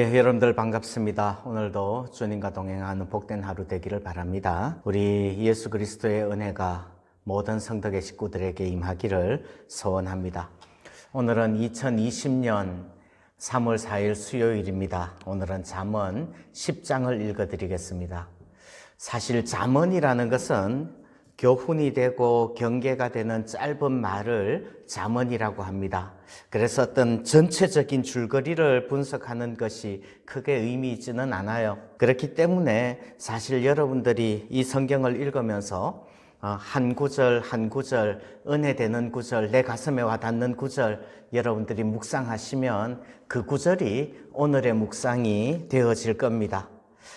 예, 여러분들 반갑습니다. 오늘도 주님과 동행하는 복된 하루 되기를 바랍니다. 우리 예수 그리스도의 은혜가 모든 성덕의 식구들에게 임하기를 소원합니다. 오늘은 2020년 3월 4일 수요일입니다. 오늘은 잠언 10장을 읽어 드리겠습니다. 사실 잠언이라는 것은 교훈이 되고 경계가 되는 짧은 말을 잠언이라고 합니다. 그래서 어떤 전체적인 줄거리를 분석하는 것이 크게 의미 있지는 않아요. 그렇기 때문에 사실 여러분들이 이 성경을 읽으면서 어, 한 구절 한 구절 은혜 되는 구절 내 가슴에 와닿는 구절 여러분들이 묵상하시면 그 구절이 오늘의 묵상이 되어질 겁니다.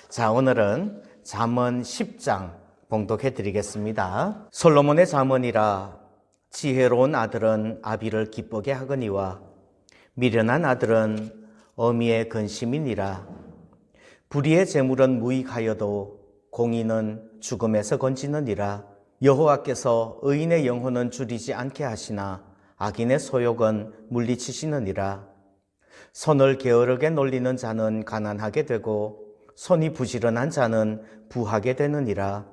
자, 오늘은 잠언 10장 봉독해 드리겠습니다. 솔로몬의 잠언이라 지혜로운 아들은 아비를 기쁘게 하거니와 미련한 아들은 어미의 근심이니라. 불의의 재물은 무익하여도 공의는 죽음에서 건지느니라. 여호와께서 의인의 영혼은 줄이지 않게 하시나 악인의 소욕은 물리치시느니라. 손을 게으르게 놀리는 자는 가난하게 되고 손이 부지런한 자는 부하게 되느니라.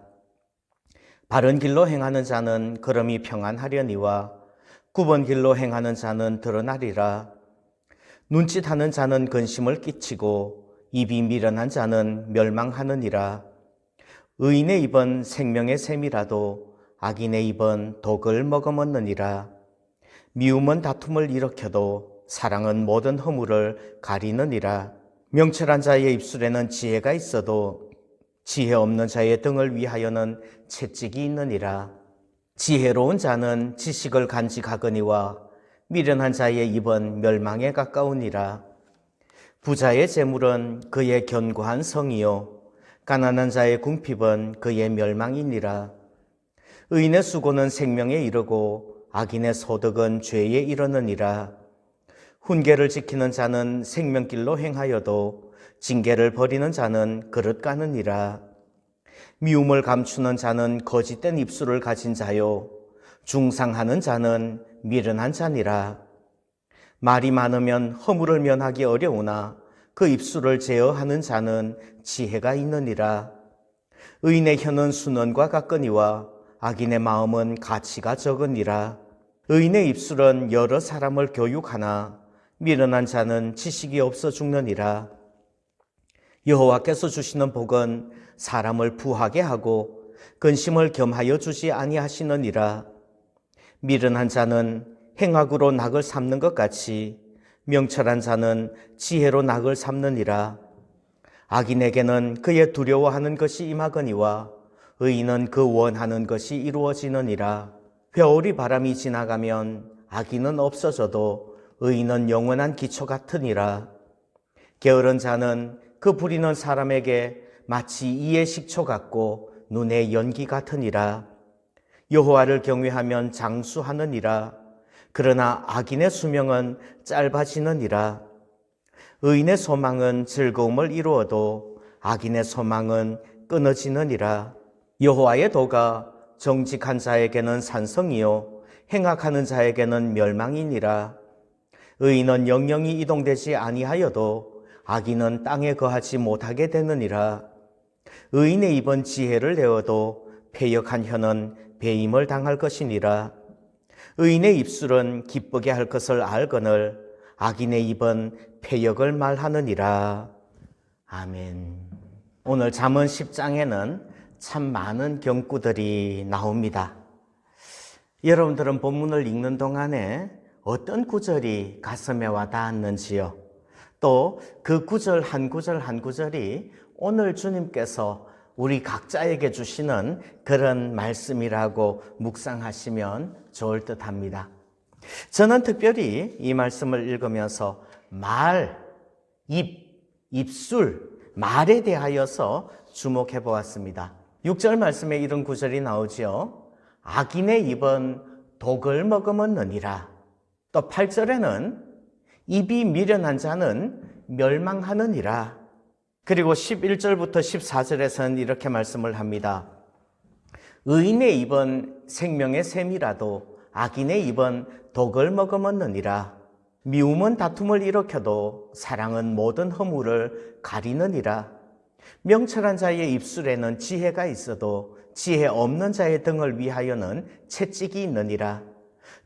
바른 길로 행하는 자는 걸음이 평안하려니와 굽은 길로 행하는 자는 드러나리라. 눈짓하는 자는 근심을 끼치고 입이 미련한 자는 멸망하느니라. 의인의 입은 생명의 샘이라도 악인의 입은 독을 머금었느니라. 미움은 다툼을 일으켜도 사랑은 모든 허물을 가리느니라. 명철한 자의 입술에는 지혜가 있어도 지혜 없는 자의 등을 위하여는 채찍이 있느니라. 지혜로운 자는 지식을 간직하거니와 미련한 자의 입은 멸망에 가까우니라. 부자의 재물은 그의 견고한 성이요. 가난한 자의 궁핍은 그의 멸망이니라. 의인의 수고는 생명에 이르고 악인의 소득은 죄에 이르느니라. 훈계를 지키는 자는 생명길로 행하여도 징계를 버리는 자는 그릇 까느니라. 미움을 감추는 자는 거짓된 입술을 가진 자요. 중상하는 자는 미련한 자니라. 말이 많으면 허물을 면하기 어려우나 그 입술을 제어하는 자는 지혜가 있느니라. 의인의 혀는 순원과 같거니와 악인의 마음은 가치가 적으니라. 의인의 입술은 여러 사람을 교육하나 미련한 자는 지식이 없어 죽느니라. 여호와께서 주시는 복은 사람을 부하게 하고 근심을 겸하여 주지 아니하시느니라. 미련한 자는 행악으로 낙을 삼는 것 같이 명철한 자는 지혜로 낙을 삼느니라. 악인에게는 그의 두려워하는 것이 임하거니와 의인은 그 원하는 것이 이루어지느니라. 겨울이 바람이 지나가면 악인은 없어져도 의인은 영원한 기초 같으니라. 게으른 자는 그 부리는 사람에게 마치 이의 식초 같고 눈의 연기 같으니라. 여호와를 경외하면 장수하느니라. 그러나 악인의 수명은 짧아지느니라. 의인의 소망은 즐거움을 이루어도 악인의 소망은 끊어지느니라. 여호와의 도가 정직한 자에게는 산성이요 행악하는 자에게는 멸망이니라. 의인은 영영이 이동되지 아니하여도 악인은 땅에 거하지 못하게 되느니라. 의인의 입은 지혜를 내어도 패역한 혀는 배임을 당할 것이니라. 의인의 입술은 기쁘게 할 것을 알거늘 악인의 입은 패역을 말하느니라. 아멘. 오늘 잠언 10장에는 참 많은 경구들이 나옵니다. 여러분들은 본문을 읽는 동안에 어떤 구절이 가슴에 와 닿았는지요? 또 그 구절 한 구절 한 구절이 오늘 주님께서 우리 각자에게 주시는 그런 말씀이라고 묵상하시면 좋을 듯 합니다. 저는 특별히 이 말씀을 읽으면서 말, 입, 입술, 말에 대하여서 주목해 보았습니다. 6절 말씀에 이런 구절이 나오지요. 악인의 입은 독을 먹으면느니라. 또 8절에는 입이 미련한 자는 멸망하느니라. 그리고 11절부터 14절에서는 이렇게 말씀을 합니다. 의인의 입은 생명의 샘이라도 악인의 입은 독을 먹으면느니라. 미움은 다툼을 일으켜도 사랑은 모든 허물을 가리느니라. 명철한 자의 입술에는 지혜가 있어도 지혜 없는 자의 등을 위하여는 채찍이 있느니라.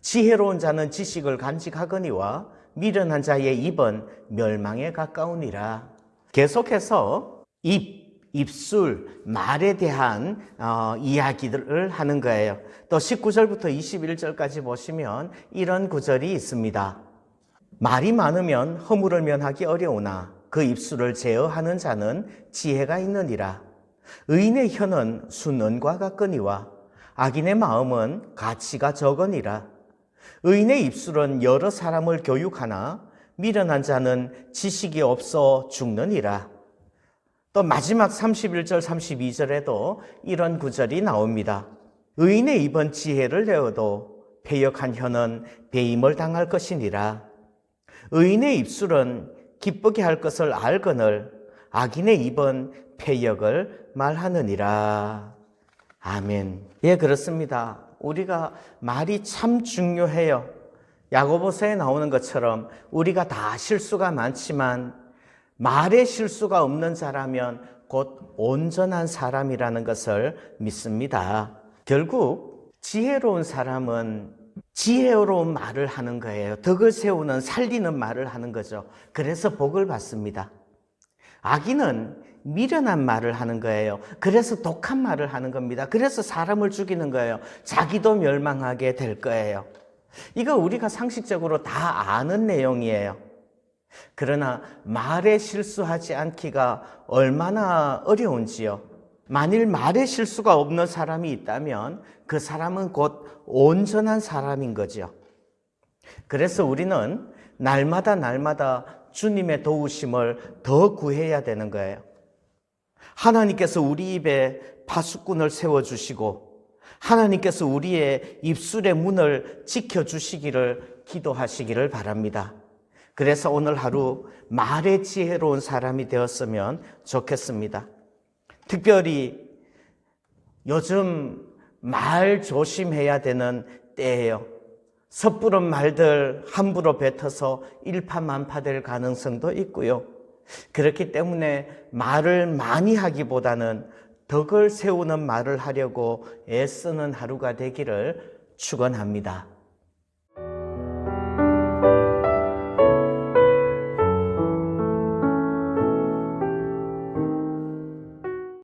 지혜로운 자는 지식을 간직하거니와 미련한 자의 입은 멸망에 가까우니라. 계속해서 입, 입술, 말에 대한 어, 이야기들을 하는 거예요. 또 19절부터 21절까지 보시면 이런 구절이 있습니다. 말이 많으면 허물을 면하기 어려우나 그 입술을 제어하는 자는 지혜가 있느니라. 의인의 혀는 순언과 같거니와 악인의 마음은 가치가 적으니라. 의인의 입술은 여러 사람을 교육하나 미련한 자는 지식이 없어 죽느니라. 또 마지막 31절, 32절에도 이런 구절이 나옵니다. 의인의 입은 지혜를 내어도 패역한 혀는 배임을 당할 것이니라. 의인의 입술은 기쁘게 할 것을 알거늘 악인의 입은 패역을 말하느니라. 아멘. 예, 그렇습니다. 우리가 말이 참 중요해요. 야고보서에 나오는 것처럼 우리가 다 실수가 많지만 말에 실수가 없는 자라면 곧 온전한 사람이라는 것을 믿습니다. 결국 지혜로운 사람은 지혜로운 말을 하는 거예요. 덕을 세우는 살리는 말을 하는 거죠. 그래서 복을 받습니다. 악인은 미련한 말을 하는 거예요. 그래서 독한 말을 하는 겁니다. 그래서 사람을 죽이는 거예요. 자기도 멸망하게 될 거예요. 이거 우리가 상식적으로 다 아는 내용이에요. 그러나 말에 실수하지 않기가 얼마나 어려운지요. 만일 말에 실수가 없는 사람이 있다면 그 사람은 곧 온전한 사람인 거죠. 그래서 우리는 날마다 날마다 주님의 도우심을 더 구해야 되는 거예요. 하나님께서 우리 입에 파수꾼을 세워주시고, 하나님께서 우리의 입술의 문을 지켜주시기를 기도하시기를 바랍니다. 그래서 오늘 하루 말의 지혜로운 사람이 되었으면 좋겠습니다. 특별히 요즘 말 조심해야 되는 때예요. 섣부른 말들 함부로 뱉어서 일파만파 될 가능성도 있고요. 그렇기 때문에 말을 많이 하기보다는 덕을 세우는 말을 하려고 애쓰는 하루가 되기를 축원합니다.